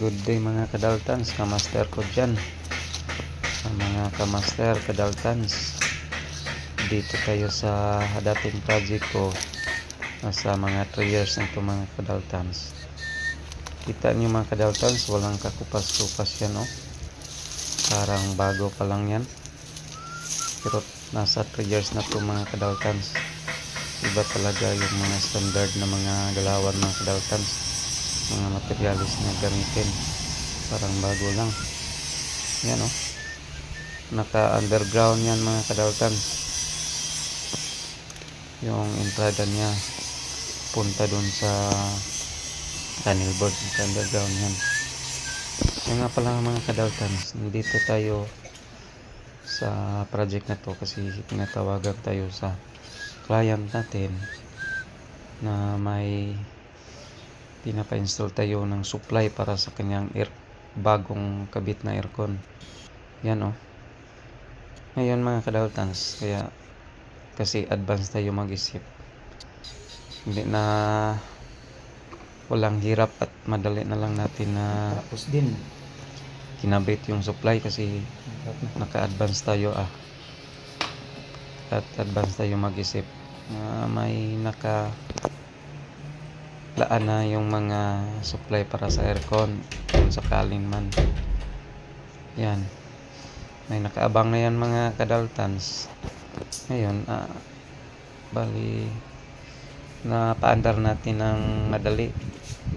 Good day mga kadaltans, kamaster ko dyan. Sa mga kamaster, kadaltans. Dito tayo sa dating project ko. Nasa mga 3 years na ito mga kadaltans. Kita niyo mga kadaltans, walang kakupas-kupas yan oh. Parang bago pa lang yan. Pero nasa 3 years na ito mga kadaltans. Iba talaga yung mga standard na mga galawan mga kadaltans mga materialis na gamitin. Parang bago lang. Yan o naka underground yan mga kadaltan. Yung entrada niya punta dun sa tunnel board. Naka underground yan. Yan nga pala mga kadaltan. Nandito tayo sa project na to kasi tinatawagan tayo sa client natin na may pinapa-install tayo ng supply para sa kanyang air bagong kabit na aircon. Yan oh. Ngayon mga kadaltans kaya kasi advance tayo mag-isip. Hindi na walang hirap at madali na lang natin na Tapos din. kinabit yung supply kasi naka-advance tayo ah. At advance tayo mag-isip. Na may naka laan na yung mga supply para sa aircon kung sakaling man. Yan. May nakaabang na yan mga kadaltans. Ngayon ah, bali na paandar natin ng madali.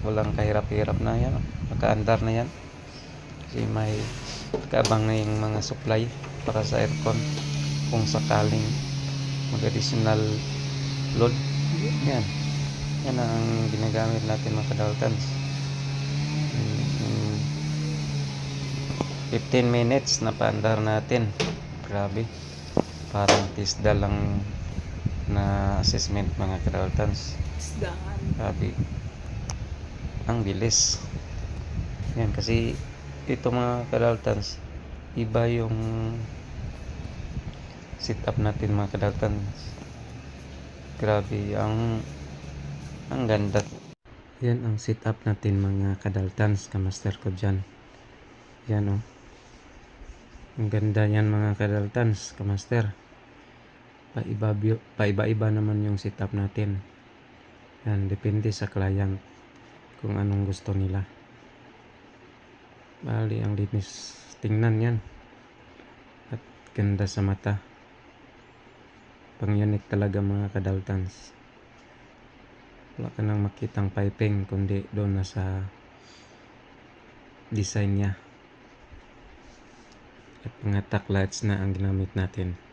Walang kahirap-hirap na yan. Nakaandar na yan. Kasi may nakaabang na yung mga supply para sa aircon kung sakaling mag additional load. Yan yan ang ginagamit natin mga kadaltans Mm, 15 minutes na paandar natin. Grabe. Parang tisda lang na assessment mga kadaltans grabe. Ang bilis. Yan kasi ito mga kadaltans iba yung setup natin mga kadaltans grabe ang ang ganda. Yan ang setup natin mga kadaltans kamaster ko dyan. Yan oh. Ang ganda yan mga kadaltans kamaster paiba paiba-iba naman yung setup natin. Yan depende sa client kung anong gusto nila. Bali ang linis. Tingnan yan. At ganda sa mata. Pang unique talaga mga kadaltans wala ka nang makitang piping kundi doon na sa design niya. At mga tack lights na ang ginamit natin